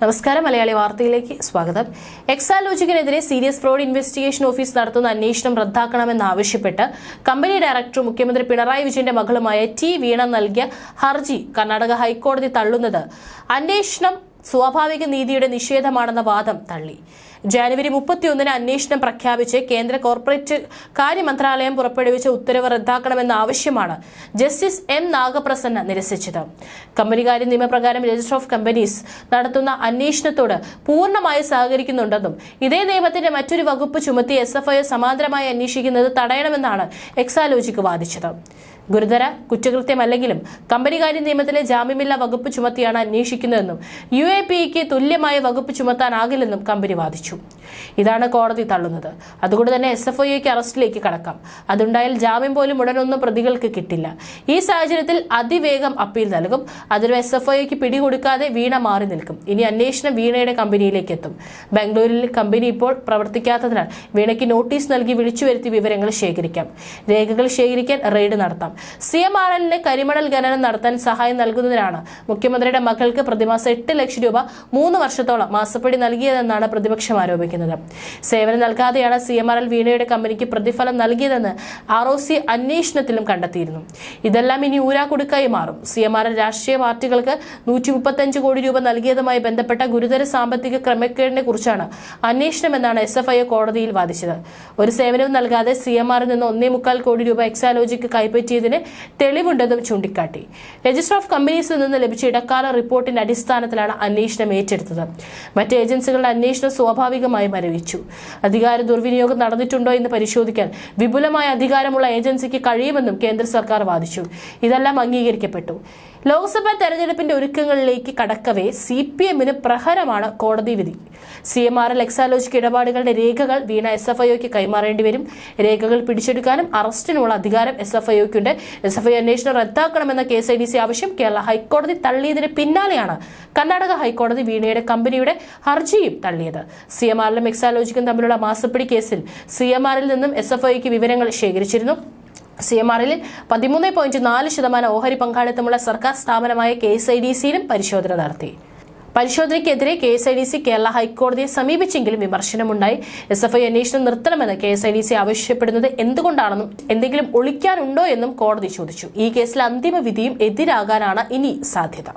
നമസ്കാരം. മലയാളി വാർത്തയിലേക്ക് സ്വാഗതം. എക്സാലോജിക്കിനെതിരെ സീരിയസ് ഫ്രോഡ് ഇൻവെസ്റ്റിഗേഷൻ ഓഫീസ് നടത്തുന്ന അന്വേഷണം റദ്ദാക്കണമെന്നാവശ്യപ്പെട്ട് കമ്പനി ഡയറക്ടർ മുഖ്യമന്ത്രി പിണറായി വിജയന്റെ മകളുമായ ടി വീണ നൽകിയ ഹർജി കർണാടക ഹൈക്കോടതി തള്ളുന്നത്. അന്വേഷണം സ്വാഭാവിക നീതിയുടെ നിഷേധമാണെന്ന വാദം തള്ളി. ജനുവരി മുപ്പത്തിയൊന്നിന് അന്വേഷണം പ്രഖ്യാപിച്ച് കേന്ദ്ര കോർപ്പറേറ്റ് കാര്യ മന്ത്രാലയം പുറപ്പെടുവിച്ച ഉത്തരവ് റദ്ദാക്കണമെന്ന ആവശ്യമാണ് ജസ്റ്റിസ് എം നാഗപ്രസന്ന നിരസിച്ചത്. കമ്പനികാര്യ നിയമപ്രകാരം രജിസ്റ്റർ ഓഫ് കമ്പനീസ് നടത്തുന്ന അന്വേഷണത്തോട് പൂർണമായി സഹകരിക്കുന്നുണ്ടെന്നും ഇതേ നിയമത്തിന്റെ മറ്റൊരു വകുപ്പ് ചുമത്തി എസ് എഫ് ഐ സമാന്തരമായി അന്വേഷിക്കുന്നത് തടയണമെന്നാണ് എക്സാലോജിക്ക് വാദിച്ചത്. ഗുരുതര കുറ്റകൃത്യമല്ലെങ്കിലും കമ്പനികാര്യ നിയമത്തിലെ ജാമ്യമില്ലാ വകുപ്പ് ചുമത്തിയാണ് അന്വേഷിക്കുന്നതെന്നും യു എ പി ഇക്ക് തുല്യമായ വകുപ്പ് ചുമത്താനാകില്ലെന്നും കമ്പനി വാദിച്ചു. ഇതാണ് കോടതി തള്ളുന്നത്. അതുകൊണ്ട് തന്നെ എസ് എഫ് ഐക്ക് അറസ്റ്റിലേക്ക് കടക്കാം. അതുണ്ടായാൽ ജാമ്യം പോലും ഉടനൊന്നും പ്രതികൾക്ക് കിട്ടില്ല. ഈ സാഹചര്യത്തിൽ അതിവേഗം അപ്പീൽ നൽകും. അതിന് എസ് എഫ് ഐക്ക് പിടികൊടുക്കാതെ വീണ മാറി നിൽക്കും. ഇനി അന്വേഷണം വീണയുടെ കമ്പനിയിലേക്ക് എത്തും. ബാംഗ്ലൂരിൽ കമ്പനി ഇപ്പോൾ പ്രവർത്തിക്കാത്തതിനാൽ വീണയ്ക്ക് നോട്ടീസ് നൽകി വിളിച്ചു വരുത്തി വിവരങ്ങൾ ശേഖരിക്കാം. രേഖകൾ ശേഖരിക്കാൻ റെയ്ഡ് നടത്താം. സി എം ആർ എല്ലിന് കരിമണൽ ഖനനം നടത്താൻ സഹായം നൽകുന്നതിനാണ് മുഖ്യമന്ത്രിയുടെ മക്കൾക്ക് പ്രതിമാസം എട്ട് ലക്ഷം രൂപ മൂന്ന് വർഷത്തോളം മാസപ്പടി നൽകിയതെന്നാണ് പ്രതിപക്ഷം ആരോപിക്കുന്നത്. സേവനം നൽകാതെയാണ് സി എം ആർ എൽ വീണയുടെ കമ്പനിക്ക് പ്രതിഫലം നൽകിയതെന്ന് ആർ ഒ സി അന്വേഷണത്തിലും കണ്ടെത്തിയിരുന്നു. ഇതെല്ലാം ഇനി ഊരാക്കുടുക്കായി മാറും. സി എം ആർ എൽ രാഷ്ട്രീയ പാർട്ടികൾക്ക് നൂറ്റി മുപ്പത്തഞ്ച് കോടി രൂപ നൽകിയതുമായി ബന്ധപ്പെട്ട ഗുരുതര സാമ്പത്തിക ക്രമക്കേടിനെ കുറിച്ചാണ് അന്വേഷണമെന്നാണ് എസ് എഫ് ഐ കോടതിയിൽ വാദിച്ചത്. ഒരു സേവനവും നൽകാതെ സി എം ആറിൽ നിന്ന് ഒന്നേ മുക്കാൽ കോടി രൂപ എക്സാലോജിക്ക് കൈപ്പറ്റിയതിന് തെളിവുണ്ടെന്നും ചൂണ്ടിക്കാട്ടി. രജിസ്റ്റർ ഓഫ് കമ്പനീസിൽ നിന്ന് ലഭിച്ച ഇടക്കാല റിപ്പോർട്ടിന്റെ അടിസ്ഥാനത്തിലാണ് അന്വേഷണം ഏറ്റെടുത്തത്. മറ്റ് ഏജൻസികളുടെ അന്വേഷണം സ്വാഭാവികമായി മരവിച്ചു അധികാര ദുർവിനിയോഗം നടന്നിട്ടുണ്ടോ എന്ന് പരിശോധിക്കാൻ വിപുലമായ അധികാരമുള്ള ഏജൻസിക്ക് കഴിയുമെന്നും കേന്ദ്ര സർക്കാർ വാദിച്ചു. ഇതെല്ലാം അംഗീകരിക്കപ്പെട്ടു. ലോക്സഭാ തെരഞ്ഞെടുപ്പിന്റെ ഒരുക്കങ്ങളിലേക്ക് കടക്കവേ സി പി എമ്മിന് പ്രഹരമാണ് കോടതി വിധി. C M R L Exalogic ഇടപാടുകളുടെ രേഖകൾ വീണ എസ് എഫ് ഐഒക്ക് കൈമാറേണ്ടി വരും. രേഖകൾ പിടിച്ചെടുക്കാനും അറസ്റ്റിനുമുള്ള അധികാരം എസ് എഫ് ഐഒക്കുണ്ട് എസ് എഫ് ഐ അന്വേഷണം റദ്ദാക്കണമെന്ന K S I D C ആവശ്യം കേരള ഹൈക്കോടതി തള്ളിയതിന് പിന്നാലെയാണ് കർണാടക ഹൈക്കോടതി വീണയുടെ കമ്പനിയുടെ ഹർജിയും തള്ളിയത്. സി എം ആറിലും എക്സാലോജിക്കും തമ്മിലുള്ള മാസപ്പിടി കേസിൽ സി എം ആറിൽ നിന്നും എസ് എഫ് ഐക്ക് വിവരങ്ങൾ ശേഖരിച്ചിരുന്നു. സി എം ആറിൽ പതിമൂന്ന് പോയിന്റ് നാല് ശതമാനം ഓഹരി പങ്കാളിത്തമുള്ള സർക്കാർ സ്ഥാപനമായ കെ എസ് ഐ ഡി സിയിലും പരിശോധന നടത്തി. പരിശോധനയ്ക്കെതിരെ K S I D C Kerala ഹൈക്കോടതിയെ സമീപിച്ചെങ്കിലും വിമർശനമുണ്ടായി. എസ് എഫ് ഐ അന്വേഷണം നിർത്തണമെന്ന് K S I D C ആവശ്യപ്പെടുന്നത് എന്തുകൊണ്ടാണെന്നും എന്തെങ്കിലും ഒളിക്കാനുണ്ടോ എന്നും കോടതി ചോദിച്ചു. ഈ കേസിൽ അന്തിമ വിധിയും എതിരാകാനാണ് ഇനി സാധ്യത.